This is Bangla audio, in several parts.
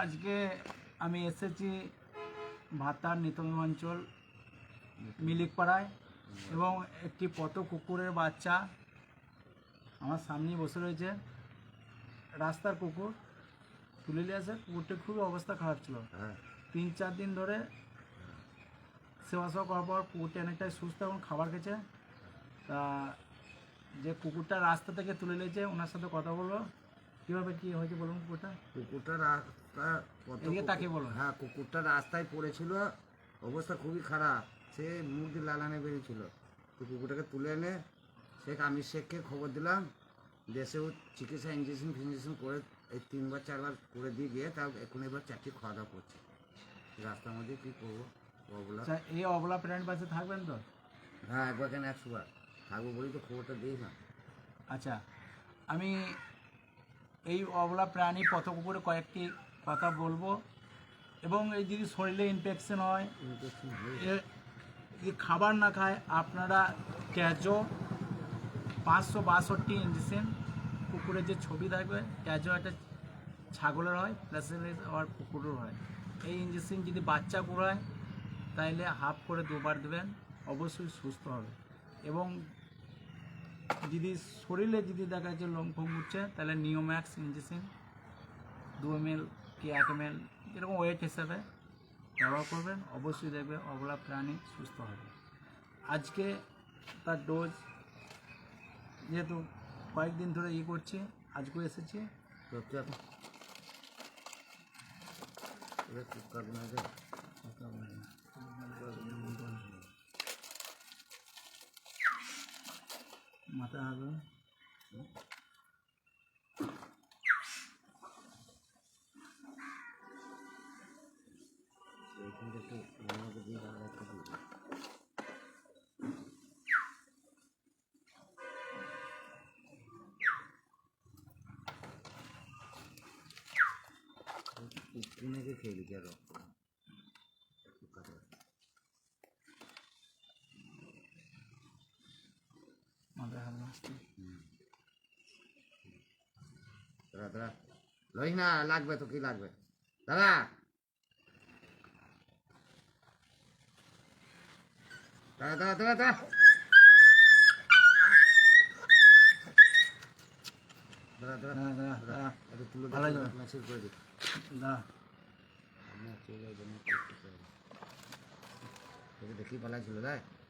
আজকে আমি এসেছি ভাতার নিতমাঞ্চল মিলিকপাড়ায় এবং একটি পত কুকুরের বাচ্চা আমার সামনেই বসে রয়েছে। রাস্তার কুকুর তুলে নিয়ে আসে কুকুরটির খুবই অবস্থা খারাপ ছিল। হ্যাঁ। তিন চার দিন ধরে সেবা সেবা করার পর কুকুরটি অনেকটাই সুস্থ এবং খাবার খেয়েছে। তা যে কুকুরটা রাস্তা থেকে তুলে নিয়েছে ওনার সাথে কথা বলব। কীভাবে কী হয়েছে বলুন কুকুরটা? কুকুরটা রাস্তা কত এদিকে তাকিয়ে বলুন। হ্যাঁ কুকুরটা রাস্তায় পড়েছিল। অবস্থা খুবই খারাপ। সে মুখ দিয়ে লালানে বেরিয়েছিল। তো কুকুরটাকে তুলে এনে শেখ আমি শেখকে খবর দিলাম। দেশেও চিকিৎসা ইঞ্জেকশন ফিঞ্জেকশন করে এই তিনবার চারবার করে দিয়ে গিয়ে তাও এখন এবার চারটি খাওয়া দাওয়া করছে। রাস্তার মধ্যে কী করব? বলা আচ্ছা এই অবলা প্রাণীর পাশে থাকবেন তো? হ্যাঁ একবার কেন একশোবার থাকব বলি তো খবরটা দিই না আচ্ছা আমি এই অবলা প্রাণী পথক উপরে কয়েকটি কথা বলব। এবং এই যদি শরীরে ইনফেকশন হয় খাবার না খায়, আপনারা ক্যাজো পাঁচশো বাষট্টি ইঞ্জেকশন কুকুরের যে ছবি থাকবে, ক্যাজো একটা ছাগলের হয় প্লাস আবার কুকুরের হয়। এই ইঞ্জেকশন যদি বাচ্চা কুড়ায়, তাইলে হাফ করে দুবার দেবেন, অবশ্যই সুস্থ হবে। এবং যদি শরীরে যদি দেখা যাচ্ছে লোম ফোম উঠছে তাহলে নিওম্যাক্স ইঞ্জেকশন দু এম এল কি এক এম এল এরকম ওয়েট হিসাবে ব্যবহার করবেন। অবশ্যই দেখবে অবলা প্রাণী সুস্থ হবে। আজকে তার ডোজ যেহেতু কয়েকদিন ধরে ই করছে, আজকেও এসেছি। সত্যি আপনি এবার কি করবেন আগে? মাথা হবে এইখানটা একটু আমাকে দিয়ে দাও, একটা দিয়ে দাও। কুকুরকে খেয়ে দিকে রক্ত মাথা হবে দাদা দাদা। লইস না লাগবে তো কি লাগবে? দাদা! দাদা দাদা দাদা দাদা! দেখি পালা ছিল তাই ধর-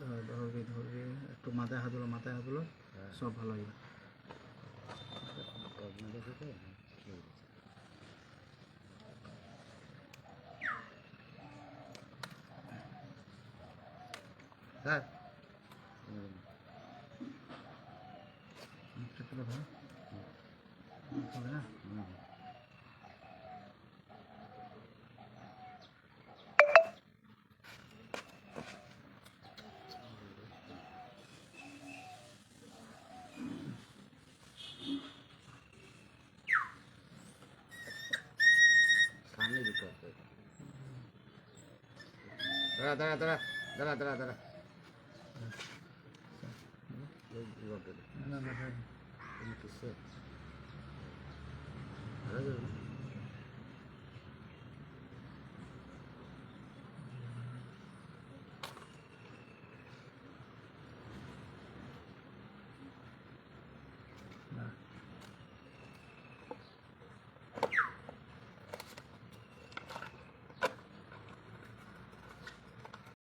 ধরবি ধরবি একটু মাথায় হাত হলো মাথায় হাত হলো হ্যাঁ। সব ভালো আছে স্যার। হবে না? দাঁড়া দাঁড়া দাঁড়া দাঁড়া দাঁড়া দাঁড়া এই রোডে না, না, না, তুমি কিসে ভালো যাবে না